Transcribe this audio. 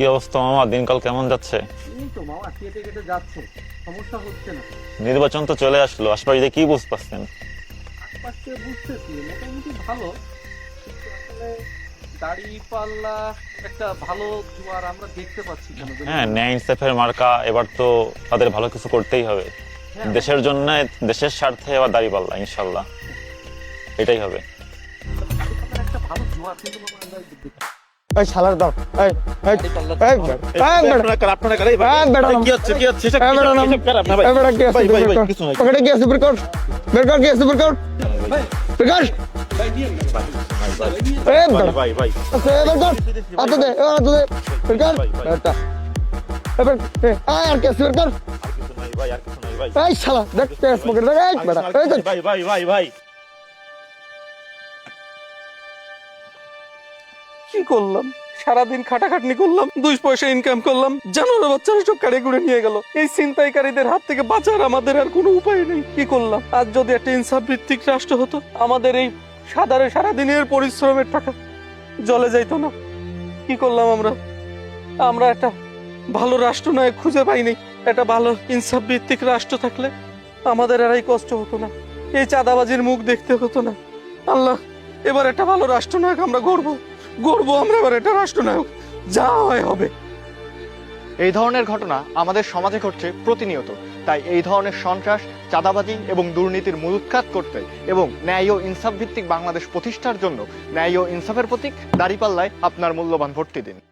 কি অবস্থা মামা? দিনকাল কেমন যাচ্ছে? এই তো মামা কেটে কেটে যাচ্ছে। সমস্যা হচ্ছে না। নির্বাচন তো চলে আসলো। আশপাশ দিয়ে কি বুঝ পাচ্ছেন আশপাশ বুঝতেছি মোটামুটি ভালো। কিন্তু আসলে দাড়ি পাল্লা একটা ভালো জোয়ার আমরা দেখতে পাচ্ছি কেন হ্যাঁ ন্যায় ইনসাফের মার্কা এবার তো তাদের ভালো কিছু করতেই হবে। হ্যাঁ, দেশের জন্য দেশের স্বার্থে এবার পাল্লা ইনশাল্লাহ। এটাই হবে। একটা ভালো জোয়ার কিন্তু আমরা দেখতে এই শালার দাও এই এই এই আপনারা ভাই এই বেটা। কি হচ্ছে কি হচ্ছে এই বেটা নাম। এই বেটা কি আছে ভাই, ভাই, ভাই, কর। কিছু নাই। পকেটে কি আছে বের কর। বের কর কি আছে বের কর। বের কর। এই বেটা। ভাই ভাই। আছে, এই বের কর। হাতে দে এই হাতে দে। বের কর। ভাই, ভাই। বেটা। এই বের এই, আয় আর কি আছে বের কর। আর কিছু নাই ভাই আর কিছু নাই ভাই। এই শালা দেখ কেস পকেটে দেখ এই বেটা। এই ভাই ভাই ভাই ভাই। কি করলাম? সারাদিন খাটাখাটনি করলাম, দুই পয়সা ইনকাম করলাম জানোয়ার বাচ্চারা সব কাড়ে কুড়ে নিয়ে গেল। এই ছিনতাইকারীদের হাত থেকে বাঁচার আমাদের আর কোনো উপায় নেই। কি করলাম? আজ যদি একটা ইনসাফ ভিত্তিক রাষ্ট্র হতো, আমাদের এই সাধারণ সারাদিনের পরিশ্রমের টাকা জলে যাইতো না। কি করলাম আমরা? আমরা একটা ভালো রাষ্ট্র রাষ্ট্রনায়ক খুঁজে পাইনি। একটা ভালো ইনসাফ ভিত্তিক রাষ্ট্র থাকলে আমাদের আর এই কষ্ট হতো না। এই চাঁদাবাজির মুখ দেখতে হতো না। আল্লাহ, এবার একটা ভালো রাষ্ট্র রাষ্ট্রনায়ক আমরা গড়বো। গড়বো আমরা এবার রাষ্ট্র রাষ্ট্রনায়ক, যা হয় হবে। এই ধরনের ঘটনা আমাদের সমাজে ঘটছে প্রতিনিয়ত। তাই এই ধরনের সন্ত্রাস, চাঁদাবাজি এবং দুর্নীতির মূলোৎখাত করতে এবং ন্যায় ও ইনসাফ ভিত্তিক বাংলাদেশ প্রতিষ্ঠার জন্য ন্যায় ও ইনসাফের প্রতীক দাঁড়িপাল্লায় আপনার মূল্যবান ভর্তি দিন।